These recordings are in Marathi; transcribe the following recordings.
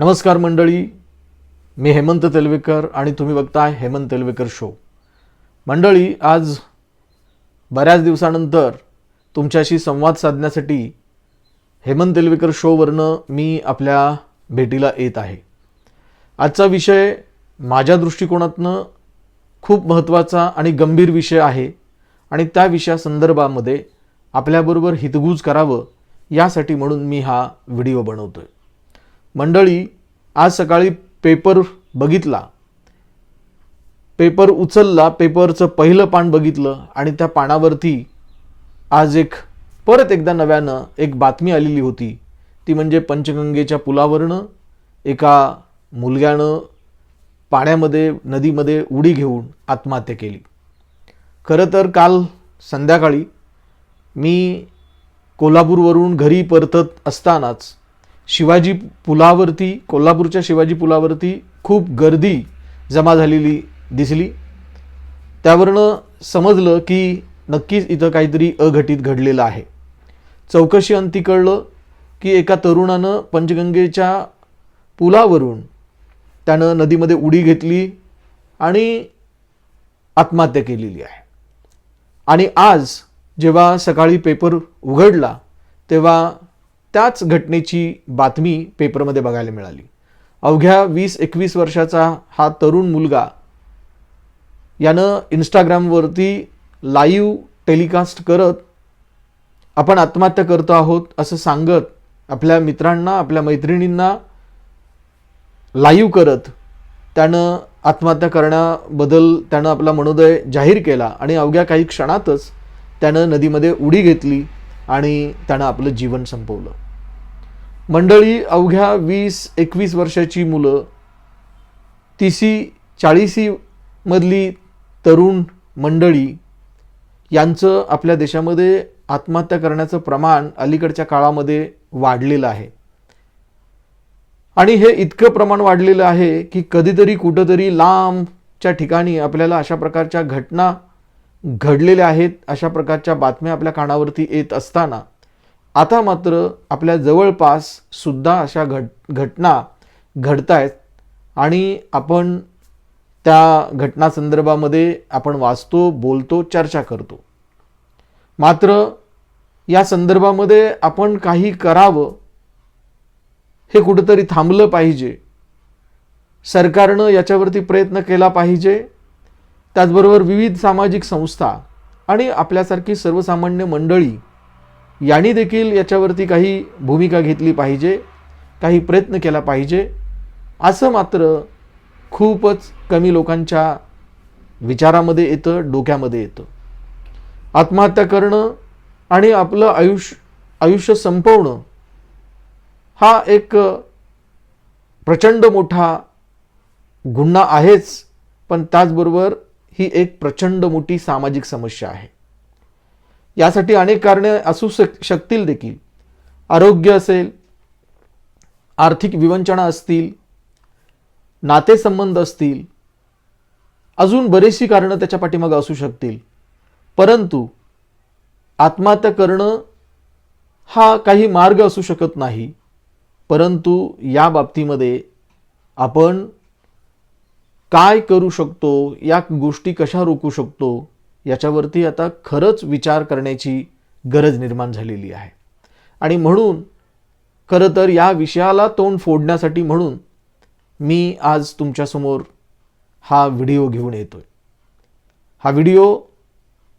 नमस्कार मंडळी. मी हेमंत तेलवेकर आणि तुम्ही बघताय हेमंत तेलवेकर शो मंडळी आज बऱ्याच दिवसानंतर तुमच्याशी संवाद साधण्यासाठी हेमंत तेलवेकर शोवरनं मी आपल्या भेटीला येत आहे. आजचा विषय माझ्या दृष्टिकोनातनं खूप महत्त्वाचा आणि गंभीर विषय आहे आणि त्या विषयासंदर्भामध्ये आपल्याबरोबर हितगूज करावं यासाठी म्हणून मी हा व्हिडिओ बनवतो आहे मंडळी आज सकाळी पेपर बघितला. पेपर उचलला पेपरचं पहिलं पान बघितलं आणि त्या पानावरती आज एक परत एकदा नव्यानं एक बातमी आलेली होती. ती म्हणजे पंचगंगेच्या पुलावरनं एका मुलग्यानं पाण्यामध्ये नदीमध्ये उडी घेऊन आत्महत्या केली. खरं तर काल संध्याकाळी मी कोल्हापूरवरून घरी परतत असतानाच शिवाजी पुलावरती कोल्हापूरच्या शिवाजी पुलावरती खूप गर्दी जमा झालेली दिसली. त्यावरनं समजलं की नक्कीच इथं काहीतरी अघटित घडलेलं आहे. चौकशी अंती कळलं की एका तरुणानं पंचगंगेच्या पुलावरून त्यानं नदीमध्ये उडी घेतली आणि आत्महत्या केलेली आहे. आणि आज जेव्हा सकाळी पेपर उघडला तेव्हा त्याच घटनेची बातमी पेपरमध्ये बघायला मिळाली. अवघ्या वीस एकवीस वर्षाचा हा तरुण मुलगा यानं इंस्टाग्रामवरती लाईव्ह टेलिकास्ट करत आपण आत्महत्या करतो आहोत असं सांगत आपल्या मित्रांना आपल्या मैत्रिणींना लाईव्ह करत त्यानं आत्महत्या करण्याबद्दल त्यानं आपला मनोदय जाहीर केला आणि अवघ्या काही क्षणातच त्यानं नदीमध्ये उडी घेतली. आणि त्यानं आपलं जीवन संपवलं. मंडळी अवघ्या वीस एकवीस वर्षाची मुलं तिसी चाळीसी मधली तरुण मंडळी यांचं आपल्या देशामध्ये आत्महत्या करण्याचं प्रमाण अलीकडच्या काळामध्ये वाढलेलं आहे. आणि हे इतकं प्रमाण वाढलेलं आहे की कधीतरी कुठंतरी लांबच्या ठिकाणी आपल्याला अशा प्रकारच्या घटना घडलेल्या आहेत अशा प्रकारच्या बातम्या आपल्या कानावरती येत असताना आता मात्र आपल्या जवळपास सुद्धा अशा घट घटना घडतायत आणि आपण त्या घटनासंदर्भामध्ये आपण वाचतो बोलतो चर्चा करतो. मात्र या संदर्भामध्ये आपण काही करावं हे कुठंतरी थांबलं पाहिजे. सरकारनं याच्यावरती प्रयत्न केला पाहिजे. त्याचबरोबर विविध सामाजिक संस्था आणि आपल्यासारखी सर्वसामान्य मंडळी यांनी देखील याच्यावरती काही भूमिका घेतली पाहिजे काही प्रयत्न केला पाहिजे. असं मात्र खूपच कमी लोकांच्या विचारामध्ये येतं डोक्यामध्ये येतं. आत्महत्या करणं आणि आपलं आयुष्य आयुष्य संपवणं हा एक प्रचंड मोठा गुन्हा आहेच. पण त्याचबरोबर ही एक प्रचंड मोठी सामाजिक समस्या आहे. यासाठी अनेक कारणे असू शक शकतील देखील. आरोग्य असेल आर्थिक विवंचना असतील नातेसंबंध असतील अजून बरीचशी कारणं त्याच्या पाठीमागं असू शकतील. परंतु आत्महत्या करणं हा काही मार्ग असू शकत नाही. परंतु या बाबतीमध्ये आपण काय करू शकतो? या गोष्टी कशा रोखू शकतो? याच्यावरती आता खरंच विचार करण्याची गरज निर्माण झालेली आहे. आणि म्हणून खरं तर या विषयाला तोंड फोडण्यासाठी म्हणून मी आज तुमच्यासमोर हा व्हिडिओ घेऊन येतो आहे हा व्हिडिओ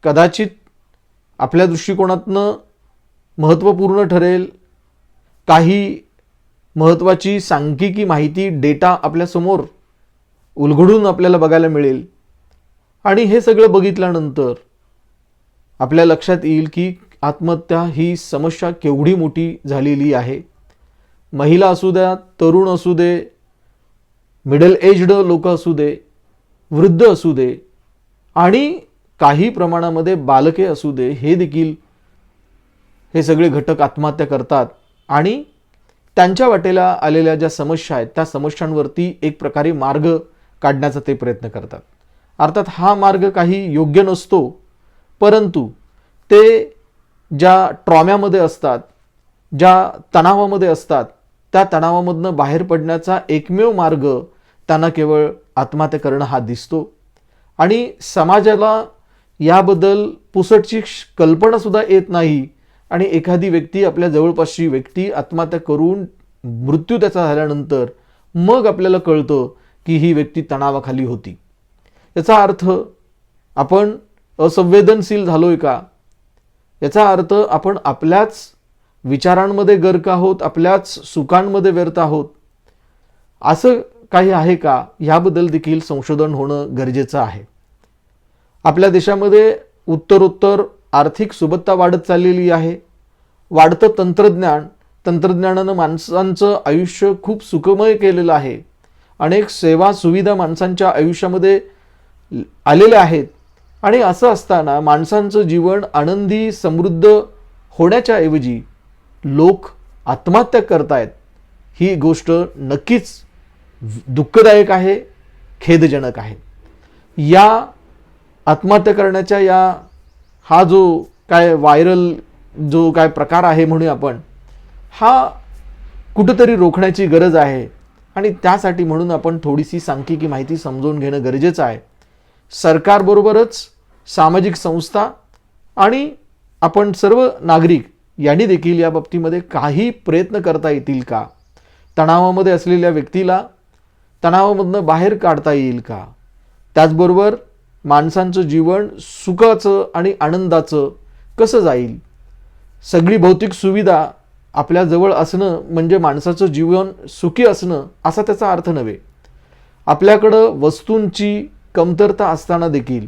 कदाचित आपल्या दृष्टिकोनातनं महत्त्वपूर्ण ठरेल. काही महत्त्वाची सांख्यिकी माहिती डेटा आपल्यासमोर उलगडून आपल्याला बघायला मिळेल. आणि हे सगळं बघितल्यानंतर आपल्या लक्षात येईल की आत्महत्या ही समस्या केवढी मोठी झालेली आहे. महिला असू द्या तरुण असू दे मिडल एज्ड लोक असू दे वृद्ध असू दे आणि काही प्रमाणामध्ये बालके असू दे हे देखील हे सगळे घटक आत्महत्या करतात. आणि त्यांच्या वाटेला आलेल्या ज्या समस्या आहेत त्या समस्यांवरती एक प्रकारे मार्ग काढण्याचा ते प्रयत्न करतात. अर्थात हा मार्ग काही योग्य नसतो परंतु ते ज्या ट्रॉम्यामध्ये असतात ज्या तणावामध्ये असतात त्या तणावामधनं बाहेर पडण्याचा एकमेव मार्ग त्यांना केवळ आत्महत्या करणं हा दिसतो. आणि समाजाला याबद्दल पुसटची कल्पनासुद्धा येत नाही आणि एखादी व्यक्ती आपल्या जवळपासची व्यक्ती आत्महत्या करून मृत्यू त्याचा झाल्यानंतर मग आपल्याला कळतं की ही व्यक्ती तणावाखाली होती. याचा अर्थ आपण असंवेदनशील झालो आहे का? याचा अर्थ आपण आपल्याच विचारांमध्ये गर्क आहोत आपल्याच सुखांमध्ये व्यर्थ आहोत. असं काही आहे का? ह्याबद्दल देखील संशोधन होणं गरजेचं आहे. आपल्या देशामध्ये उत्तरोत्तर आर्थिक सुबत्ता वाढत चाललेली आहे. वाढतं तंत्रज्ञान तंत्रज्ञानानं माणसांचं आयुष्य खूप सुखमय केलेलं आहे. अनेक सेवा सुविधा माणसांच्या आयुष्यामध्ये आलेल्या आहेत. आणि असं असताना माणसांचं जीवन आनंदी समृद्ध होण्याच्या ऐवजी लोक आत्महत्या करतायत. ही गोष्ट नक्कीच दुःखदायक आहे खेदजनक आहे. या आत्महत्या करण्याच्या या हा जो काय व्हायरल जो काय प्रकार आहे म्हणूया आपण हा कुठंतरी रोखण्याची गरज आहे. आणि त्यासाठी म्हणून आपण थोडीशी सांख्यिकी माहिती समजून घेणं गरजेचं आहे. सरकारबरोबरच सामाजिक संस्था आणि आपण सर्व नागरिक यांनी देखील या बाबतीमध्ये काही प्रयत्न करता येतील का? तणावामध्ये असलेल्या व्यक्तीला तणावामधनं बाहेर काढता येईल का? त्याचबरोबर माणसांचं जीवन सुखाचं आणि आनंदाचं कसं जाईल? सगळी भौतिक सुविधा आपल्याजवळ असणं म्हणजे माणसाचं जीवन सुखी असणं असा त्याचा अर्थ नव्हे. आपल्याकडं वस्तूंची कमतरता असताना देखील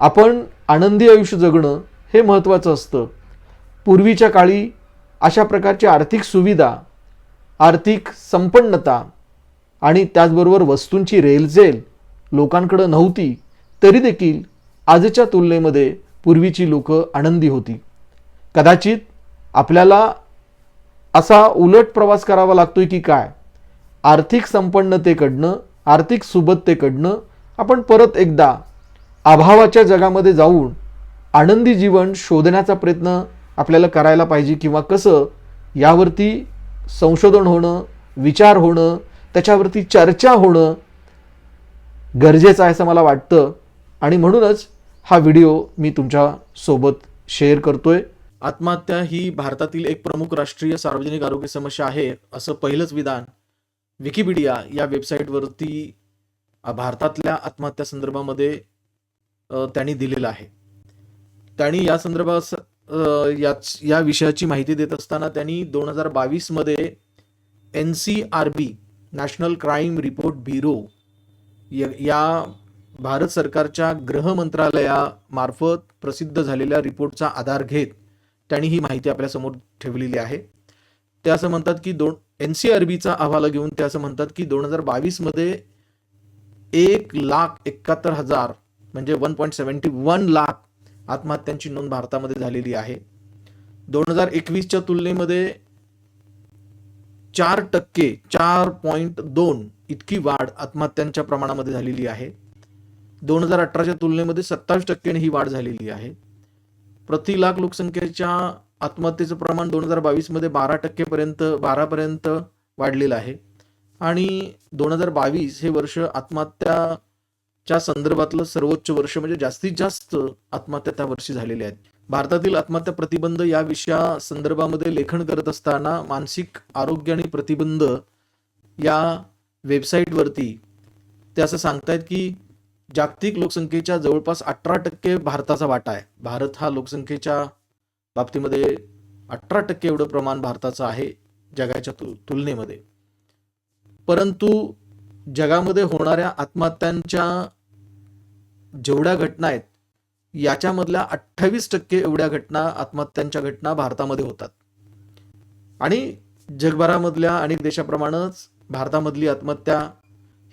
आपण आनंदी आयुष्य जगणं हे महत्त्वाचं असतं. पूर्वीच्या काळी अशा प्रकारची आर्थिक सुविधा आर्थिक संपन्नता आणि त्याचबरोबर वस्तूंची रेलचेल लोकांकडं नव्हती तरी देखील आजच्या तुलनेमध्ये पूर्वीची लोकं आनंदी होती. कदाचित आपल्याला असा उलट प्रवास करावा लागतोय की काय? आर्थिक संपन्नतेकडनं आर्थिक सुबत्तेकडनं आपण परत एकदा अभावाच्या जगामध्ये जाऊन आनंदी जीवन शोधण्याचा प्रयत्न आपल्याला करायला पाहिजे किंवा कसं यावरती संशोधन होणं विचार होणं त्याच्यावरती चर्चा होणं गरजेचं आहे असं मला वाटतं. आणि म्हणूनच हा व्हिडिओ मी तुमच्यासोबत शेअर करतो आहे आत्महत्या ही भारतातील एक प्रमुख राष्ट्रीय सार्वजनिक आरोग्य समस्या आहे असं पहिलंच विधान विकिपीडिया या वेबसाईटवरती भारतातल्या आत्महत्या संदर्भामध्ये त्यांनी दिलेलं आहे. त्यांनी या संदर्भात याच या विषयाची माहिती देत असताना त्यांनी दोन हजार बावीसमध्ये N C R B national crime report bureau या भारत सरकारच्या गृह मंत्रालयामार्फत प्रसिद्ध झालेल्या रिपोर्टचा आधार घेत त्यांनी ही माहिती आपल्यासमोर ठेवलेली आहे. ते असं म्हणतात की दोन एन सी आर बीचा अहवाल घेऊन ते असं म्हणतात की दोन हजार बावीसमध्ये एक लाख एकाहत्तर हजार म्हणजे one point seventy one lakh आत्महत्यांची नोंद भारतामध्ये झालेली आहे. दोन हजार एकवीसच्या तुलनेमध्ये चार टक्के चार पॉईंट दोन इतकी वाढ आत्महत्यांच्या प्रमाणामध्ये झालेली आहे. दोन हजार अठराच्या तुलनेमध्ये सत्तावीस टक्क्याने ही वाढ झालेली आहे. प्रति लाख लोकसंख्येच्या आत्महत्येचं प्रमाण दोन हजार बावीसमध्ये बारा टक्केपर्यंत बारापर्यंत वाढलेलं आहे. आणि दोन हजार बावीस हे वर्ष आत्महत्याच्या संदर्भातलं सर्वोच्च वर्ष म्हणजे जास्तीत जास्त आत्महत्या त्या वर्षी झालेल्या आहेत. भारतातील आत्महत्या प्रतिबंध या विषया संदर्भामध्ये लेखन करत असताना मानसिक आरोग्य आणि प्रतिबंध या वेबसाईटवरती ते असं सांगतायत की जागतिक लोकसंख्येच्या जवळपास अठरा टक्के भारताचा वाटा आहे. भारत हा लोकसंख्येच्या बाबतीमध्ये अठरा टक्के एवढं प्रमाण भारताचं आहे जगाच्या तु तुलनेमध्ये. परंतु जगामध्ये होणाऱ्या आत्महत्यांच्या जेवढ्या घटना आहेत याच्यामधल्या अठ्ठावीस टक्के एवढ्या घटना आत्महत्यांच्या घटना भारतामध्ये होतात. आणि जगभरामधल्या अनेक देशाप्रमाणेच भारतामधली आत्महत्या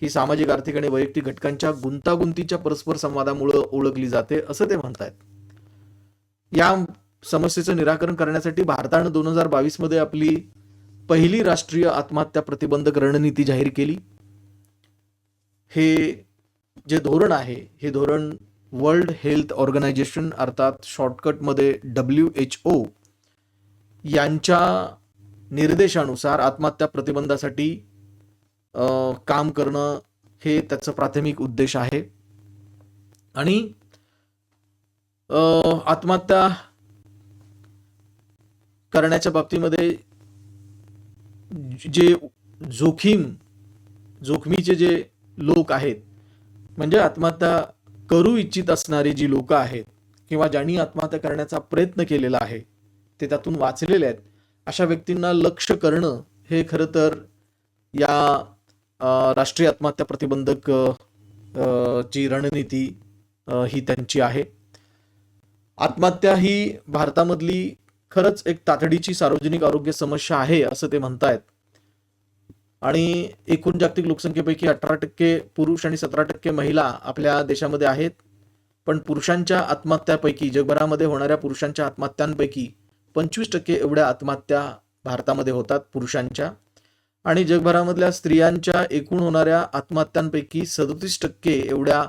ही सामाजिक आर्थिक आणि वैयक्तिक घटकांच्या गुंतागुंतीच्या परस्पर संवादामुळे ओळखली जाते असं ते म्हणतायत. या समस्येचं निराकरण करण्यासाठी भारतानं दोन हजार बावीसमध्ये आपली पहिली राष्ट्रीय आत्महत्या प्रतिबंधक रणनीती जाहीर केली. हे जे धोरण आहे हे धोरण वर्ल्ड हेल्थ ऑर्गनायझेशन अर्थात शॉर्टकटमध्ये डब्ल्यू एच ओ यांच्या निर्देशानुसार आत्महत्या प्रतिबंधासाठी काम करणं हे त्याचं प्राथमिक उद्देश आहे. आणि आत्महत्या करण्याच्या बाबतीमध्ये जे जोखीम जोखमीचे जे लोक आहेत म्हणजे आत्महत्या करू इच्छित असणारी जी लोक आहेत किंवा ज्यांनी आत्महत्या करण्याचा प्रयत्न केलेला आहे ते त्यातून वाचलेले आहेत अशा व्यक्तींना लक्ष करणं हे खरं तर या राष्ट्रीय आत्महत्या प्रतिबंधक ची रणनीती ही त्यांची आहे. आत्महत्या ही भारतामधली खरंच एक तातडीची सार्वजनिक आरोग्य समस्या आहे असं ते म्हणतायत. आणि एकूण जागतिक लोकसंख्येपैकी अठरा टक्के पुरुष आणि सतरा टक्के महिला आपल्या देशामध्ये आहेत. पण पुरुषांच्या आत्महत्यापैकी जगभरामध्ये होणाऱ्या पुरुषांच्या आत्महत्यांपैकी पंचवीस टक्के एवढ्या आत्महत्या भारतामध्ये होतात पुरुषांच्या. आणि जगभरामधल्या स्त्रियांच्या एकूण होणाऱ्या आत्महत्यांपैकी सदतीस टक्के एवढ्या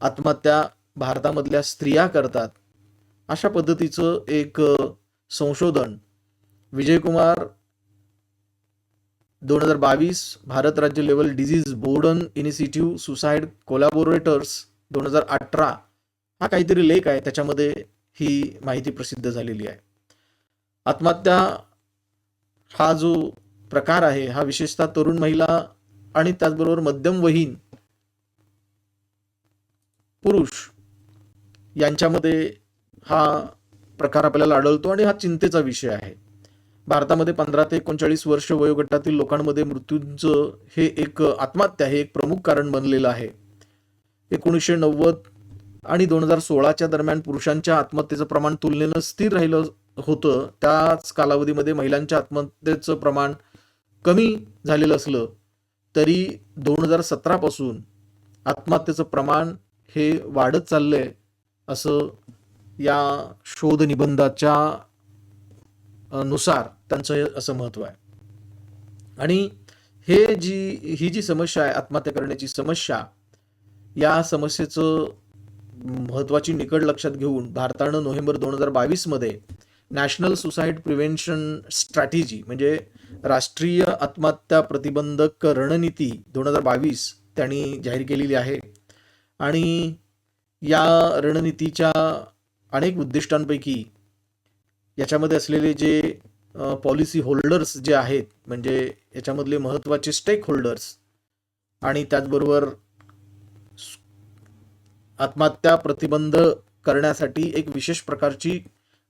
आत्महत्या भारतामधल्या स्त्रिया करतात. अशा पद्धतीचं एक संशोधन. विजयकुमार दोन हजार बावीस भारत राज्य level disease burden initiative suicide collaborators दोन हजार अठरा हा काहीतरी लेख आहे. त्याच्यामध्ये ही माहिती प्रसिद्ध झालेली आहे. आत्महत्या हा जो प्रकार आहे. हा विशेषतः तरुण महिला आणि त्याचबरोबर मध्यमवहीन पुरुष यांच्यामध्ये हा प्रकार आपल्याला आढळतो आणि हा चिंतेचा विषय आहे. भारतामध्ये पंधरा ते एकोणचाळीस वर्ष वयोगटातील लोकांमध्ये मृत्यूंचं हे एक आत्महत्या हे एक प्रमुख कारण बनलेलं आहे. एकोणीसशे नव्वद आणि दोन हजार सोळाच्या दरम्यान पुरुषांच्या आत्महत्येचं प्रमाण तुलनेनं स्थिर राहिलं होतं. त्याच कालावधीमध्ये महिलांच्या आत्महत्येचं प्रमाण कमी झालेलं असलं तरी दोन हजार सतरापासून आत्महत्येचं प्रमाण हे वाढत चाललंय असं या शोध निबंधाच्या नुसार त्यांचं असं महत्त्व आहे. आणि हे जी ही जी समस्या आहे आत्महत्या करण्याची समस्या या समस्येचं महत्वाची निकड लक्षात घेऊन भारतानं नोव्हेंबर दोन हजार बावीसमध्ये नॅशनल सुसाईड प्रिव्हेन्शन स्ट्रॅटेजी म्हणजे राष्ट्रीय आत्महत्या प्रतिबंधक रणनीती दोन हजार बावीस त्यांनी जाहीर केलेली आहे. आणि या रणनीतीच्या अनेक उद्दिष्टांपैकी याच्यामध्ये असलेले जे पॉलिसी होल्डर्स जे आहेत म्हणजे याच्यामधले महत्त्वाचे स्टेक होल्डर्स आणि त्याचबरोबर आत्महत्या प्रतिबंध करण्यासाठी एक विशेष प्रकारची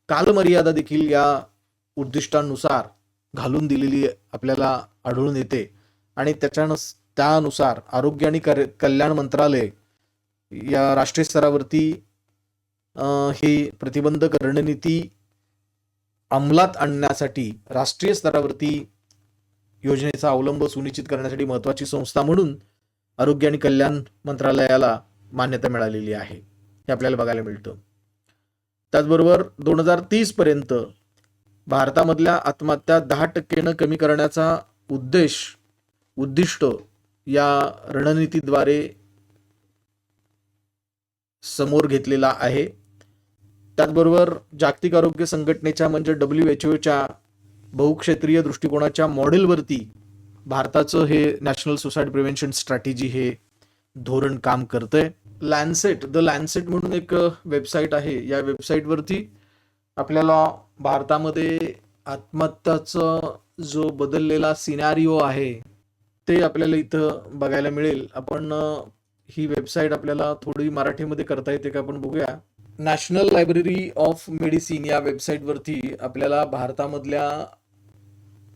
कालमर्यादा देखील या उद्दिष्टांनुसार घालून दिलेली आपल्याला आढळून येते. आणि त्याच्यानुस त्यानुसार आरोग्य आणि कल्याण मंत्रालय या राष्ट्रीय स्तरावरती ही प्रतिबंधक रणनीती अंमलात आणण्यासाठी राष्ट्रीय स्तरावरती योजनेचा अवलंब सुनिश्चित करण्यासाठी महत्त्वाची संस्था म्हणून आरोग्य आणि कल्याण मंत्रालयाला मान्यता मिळालेली आहे. हे आपल्याला बघायला मिळतं. त्याचबरोबर दोन हजार तीस पर्यंत भारतामधल्या आत्महत्या दहा टक्केनं कमी करण्याचा उद्देश उद्दिष्ट या रणनीतीद्वारे समोर घेतलेला आहे. त्याचबरोबर जागतिक आरोग्य संघटनेच्या म्हणजे डब्ल्यू एच ओच्या बहुक्षेत्रीय दृष्टिकोनाच्या मॉडेलवरती भारताचं हे नॅशनल सुसाईड प्रिव्हेन्शन स्ट्रॅटेजी हे धोरण काम करतंय. लॅन्सेट द लॅन्सेट म्हणून एक वेबसाईट आहे. या वेबसाईटवरती आपल्याला भारतामध्ये आत्महत्याचा जो बदललेला सिनारिओ आहे ते आपल्याला इथं बघायला मिळेल. आपण ही वेबसाईट आपल्याला थोडी मराठीमध्ये करता येते का आपण बघूया. नॅशनल लायब्ररी ऑफ मेडिसिन या वेबसाईटवरती आपल्याला भारतामधल्या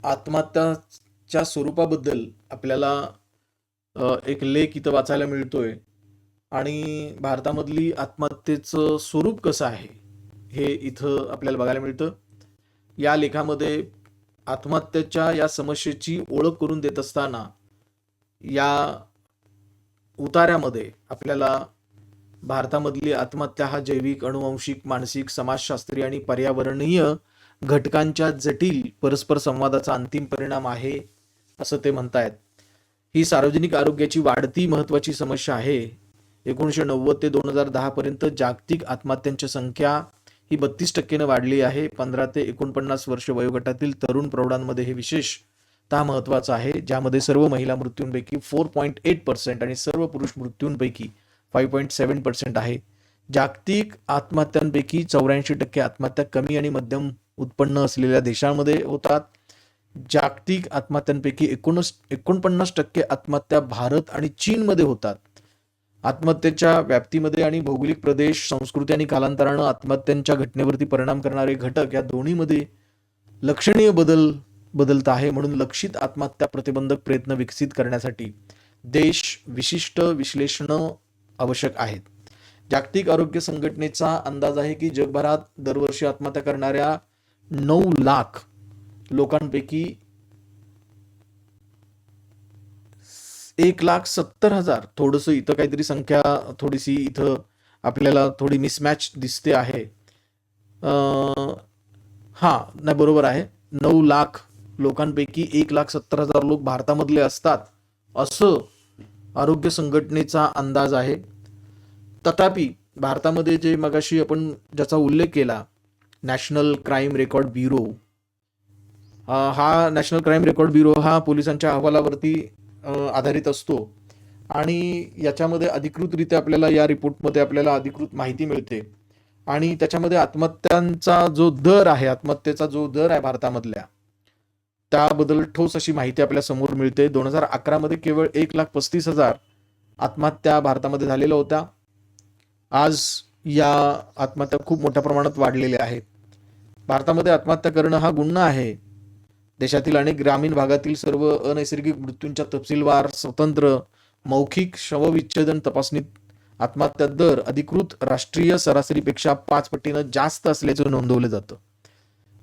आत्महत्याच्या स्वरूपाबद्दल आपल्याला एक लेख इथं वाचायला मिळतोय. आणि भारतामधली आत्महत्येचं स्वरूप कसं आहे हे इथं आपल्याला बघायला मिळतं. या लेखामध्ये आत्महत्येच्या या समस्येची ओळख करून देत असताना या उतार्यामध्ये आपल्याला भारतामधली आत्महत्या हा जैविक अनुवंशिक मानसिक समाजशास्त्रीय आणि पर्यावरणीय घटकांच्या जटिल परस्पर संवादाचा अंतिम परिणाम आहे असं ते म्हणतायत. ही सार्वजनिक आरोग्याची वाढती महत्वाची समस्या आहे एकोणीसशे नव्वद ते दोन हजार दहापर्यंत जागतिक आत्महत्यांची संख्या ही बत्तीस टक्केनं वाढली आहे. पंधरा ते एकोणपन्नास वर्ष वयोगटातील तरुण प्रौढांमध्ये हे विशेषतः महत्त्वाचं आहे? ज्यामध्ये सर्व महिला मृत्यूंपैकी फोर पॉईंट एट पर्सेंट आणि सर्व पुरुष मृत्यूंपैकी फाईव्ह पॉईंट सेवन पर्सेंट आहे. जागतिक आत्महत्यांपैकी चौऱ्याऐंशी टक्के आत्महत्या कमी आणि मध्यम उत्पन्न असलेल्या देशांमध्ये होतात. जागतिक आत्महत्यांपैकी एकोणस एकोणपन्नास टक्के आत्महत्या भारत आणि चीनमध्ये होतात. आत्महत्येच्या व्याप्तीमध्ये आणि भौगोलिक प्रदेश संस्कृती आणि कालांतरानं आत्महत्यांच्या घटनेवरती परिणाम करणारे घटक या दोन्हीमध्ये लक्षणीय बदल बदलत आहे म्हणून लक्षित आत्महत्या प्रतिबंधक प्रयत्न विकसित करण्यासाठी देश विशिष्ट विश्लेषण आवश्यक आहेत. जागतिक आरोग्य संघटनेचा अंदाज आहे की जगभरात दरवर्षी आत्महत्या करणाऱ्या नऊ लाख लोकांपैकी एक लाख सत्तर हजार. थोडंसं इथं काहीतरी संख्या थोडीशी इथं आपल्याला थोडी मिसमॅच दिसते आहे. हा नाही बरोबर आहे. नऊ लाख लोकांपैकी एक लाख सत्तर हजार लोक भारतामधले असतात. असं आरोग्य संघटनेचा अंदाज आहे. तथापि भारतामध्ये जे मगाशी आपण ज्याचा उल्लेख केला नॅशनल क्राईम रेकॉर्ड ब्युरो हा नॅशनल क्राईम रेकॉर्ड ब्युरो हा पोलिसांच्या अहवालावरती आधारित असतो. आणि याच्यामध्ये अधिकृतरित्या आपल्याला या रिपोर्टमध्ये आपल्याला अधिकृत माहिती मिळते. आणि त्याच्यामध्ये आत्महत्यांचा जो दर आहे आत्महत्येचा जो दर आहे भारतामधल्या त्याबद्दल ठोस अशी माहिती आपल्यासमोर मिळते. दोन हजार अकरामध्ये केवळ एक लाख पस्तीस हजार आत्महत्या भारतामध्ये झालेल्या होत्या. आज या आत्महत्या खूप मोठ्या प्रमाणात वाढलेल्या आहेत. भारतामध्ये आत्महत्या करणं हा गुन्हा आहे. देशातील अनेक ग्रामीण भागातील सर्व अनैसर्गिक मृत्यूंच्या तपशीलवार स्वतंत्र मौखिक शवविच्छेदन तपासणीत आत्महत्या दर अधिकृत राष्ट्रीय सरासरीपेक्षा पाच पटीनं जास्त असल्याचं नोंदवलं जातं.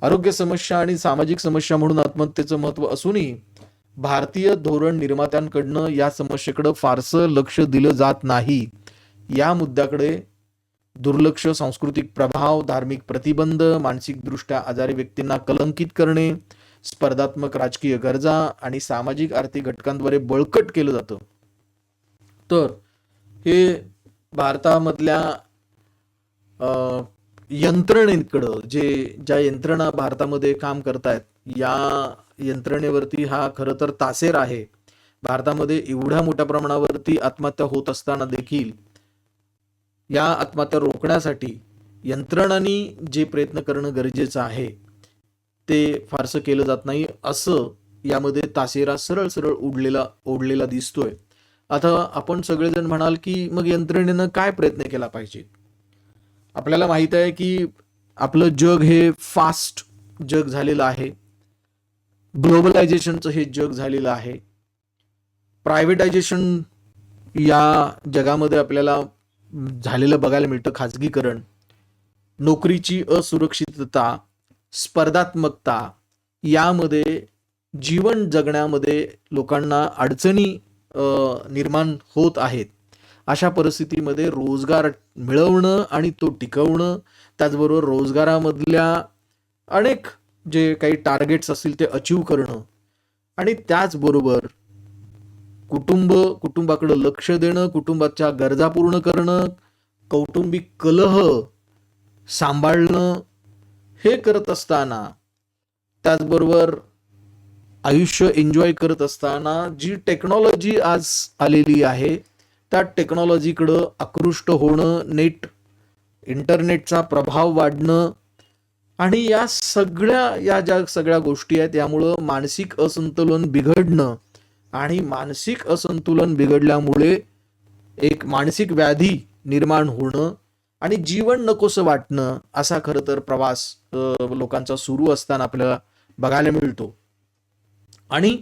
आरोग्य समस्या आणि सामाजिक समस्या म्हणून आत्महत्येचं महत्त्व असूनही भारतीय धोरण निर्मात्यांकडनं या समस्येकडं फारसं लक्ष दिलं जात नाही. या मुद्द्याकडे दुर्लक्ष सांस्कृतिक प्रभाव धार्मिक प्रतिबंध मानसिकदृष्ट्या आजारी व्यक्तींना कलंकित करणे स्पर्धात्मक राजकीय गरजा आणि सामाजिक आर्थिक घटकांद्वारे बळकट केलं जातं. तर हे भारतामधल्या यंत्रणेकडं जे ज्या यंत्रणा भारतामध्ये काम करतायत या यंत्रणेवरती हा खरं तर तासेर आहे. भारतामध्ये एवढ्या मोठ्या प्रमाणावरती आत्महत्या होत असताना देखील या आत्महत्या रोखण्यासाठी यंत्रणांनी जे प्रयत्न करणं गरजेचं आहे ते फारसं केलं जात नाही. असं यामध्ये तासेरा सरळ सरळ उडलेला ओढलेला दिसतोय. आता आपण सगळेजण म्हणाल की मग यंत्रणेनं काय प्रयत्न केला पाहिजे? आपल्याला माहीत आहे की आपलं जग हे फास्ट जग झालेलं आहे. ग्लोबलायझेशनचं हे जग झालेलं आहे. प्रायव्हेटायझेशन या जगामध्ये आपल्याला झालेलं बघायला मिळतं खाजगीकरण. नोकरीची असुरक्षितता स्पर्धात्मकता यामध्ये जीवन जगण्यामध्ये लोकांना अडचणी निर्माण होत आहेत. अशा परिस्थितीमध्ये रोजगार मिळवणं आणि तो टिकवणं त्याचबरोबर रोजगारामधल्या अनेक जे काही टार्गेट्स असतील ते अचीव करणं आणि त्याचबरोबर कुटुंब कुटुंबाकडं लक्ष देणं कुटुंबाच्या गरजा पूर्ण करणं कौटुंबिक कलह सांभाळणं हे करत असताना त्याचबरोबर आयुष्य एन्जॉय करत असताना जी टेक्नॉलॉजी आज आलेली आहे त्या टेक्नॉलॉजीकडं आकृष्ट होणं नेट इंटरनेटचा प्रभाव वाढणं आणि या सगळ्या या ज्या सगळ्या गोष्टी आहेत यामुळं मानसिक असंतुलन बिघडणं आणि मानसिक असंतुलन बिघडल्यामुळे एक मानसिक व्याधी निर्माण होणं आणि जीवन नकोसं वाटणं असा खरं तर प्रवास लोकांचा सुरू असताना आपल्याला बघायला मिळतो. आणि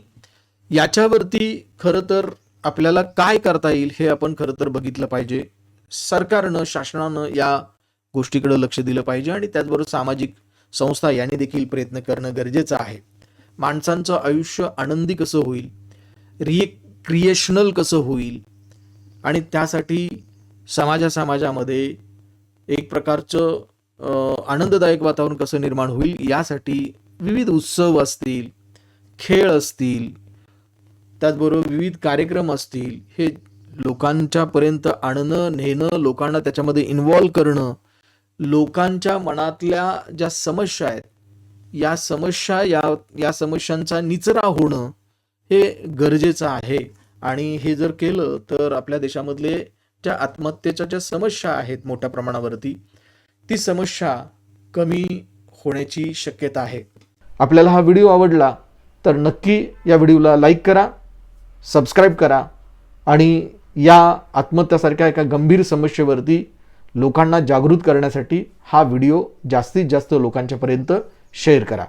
याच्यावरती खरं तर आपल्याला काय करता येईल हे आपण खरं तर बघितलं पाहिजे. सरकारनं शासनानं या गोष्टीकडे लक्ष दिलं पाहिजे आणि त्याचबरोबर सामाजिक संस्था यांनी देखील प्रयत्न करणं गरजेचं आहे. माणसांचं आयुष्य आनंदी कसं होईल? रिक्रिएशनल कसं होईल? आणि त्यासाठी समाजा समाजामध्ये एक प्रकारचं आनंददायक वातावरण कसं निर्माण होईल यासाठी विविध उत्सव असतील खेळ असतील त्याचबरोबर विविध कार्यक्रम असतील हे लोकांच्यापर्यंत आणणं नेणं लोकांना त्याच्यामध्ये इन्वॉल्व करणं लोकांच्या मनातल्या ज्या समस्या आहेत या समस्या या या समस्यांचा निचरा होणं हे गरजेचं आहे. आणि हे जर केलं तर आपल्या देशामधले ज्या आत्महत्येच्या ज्या समस्या आहेत मोठ्या प्रमाणावरती ती समस्या कमी होण्याची शक्यता आहे. आपल्याला हा व्हिडिओ आवडला तर नक्की या व्हिडिओला लाईक करा सबस्क्राईब करा आणि या आत्महत्यासारख्या एका गंभीर समस्येवरती लोकांना जागृत करण्यासाठी हा व्हिडिओ जास्तीत जास्त लोकांच्यापर्यंत शेअर करा.